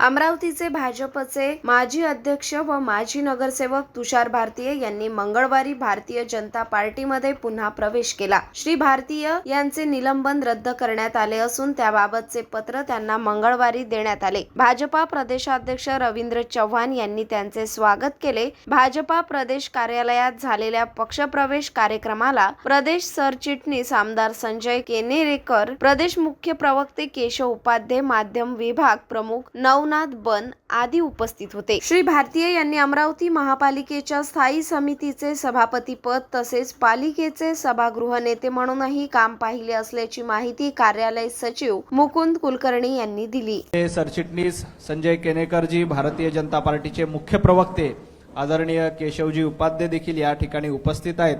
अमरावतीचे भाजपचे माजी अध्यक्ष व माजी नगरसेवक तुषार भारतीय यांनी मंगळवारी भारतीय जनता पार्टीमध्ये पुन्हा प्रवेश केला. श्री भारतीय यांचे निलंबन रद्द करण्यात आले असून त्याबाबतचे पत्र त्यांना मंगळवारी देण्यात आले. भाजपा प्रदेशाध्यक्ष रवींद्र चव्हाण यांनी त्यांचे स्वागत केले. भाजपा प्रदेश कार्यालयात झालेल्या पक्षप्रवेश कार्यक्रमाला प्रदेश सरचिटणीस आमदार संजय केनेरेकर प्रदेश मुख्य प्रवक्ते केशव उपाध्ये माध्यम विभाग प्रमुख नवनाथ बन आदी उपस्थित होते. श्री भारतीय यांनी अमरावती महापालिकेच्या स्थायी समितीचे सभापतीपद तसेच पालिकेचे सभागृह नेते म्हणूनही काम पाहिले असल्याची माहिती कार्यालय सचिव मुकुंद कुलकर्णी यांनी दिली. हे सरचिटणीस संजय केनेकरजी भारतीय जनता पार्टीचे मुख्य प्रवक्ते आदरणीय केशवजी उपाध्ये देखील या ठिकाणी उपस्थित आहेत.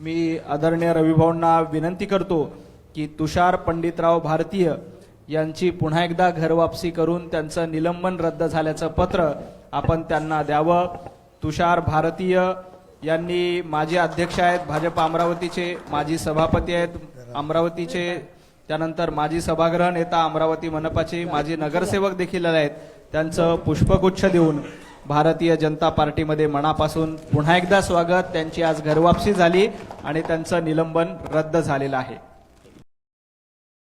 मी आदरणीय रविभाऊंना विनंती करतो की तुषार पंडितराव भारतीय यांची पुन्हा एकदा घरवापसी करून त्यांचं निलंबन रद्द झाल्याचं पत्र आपण त्यांना द्यावं. तुषार भारतीय यांनी माजी अध्यक्ष आहेत भाजप अमरावतीचे माजी सभापती आहेत अमरावतीचे त्यानंतर माजी सभागृह नेता अमरावती मनपाचे माजी नगरसेवक देखील आले आहेत. त्यांचं पुष्पगुच्छ देऊन भारतीय जनता पार्टीमध्ये मनापासून पुन्हा एकदा स्वागत. त्यांची आज घरवापसी झाली आणि त्यांचं निलंबन रद्द झालेलं आहे.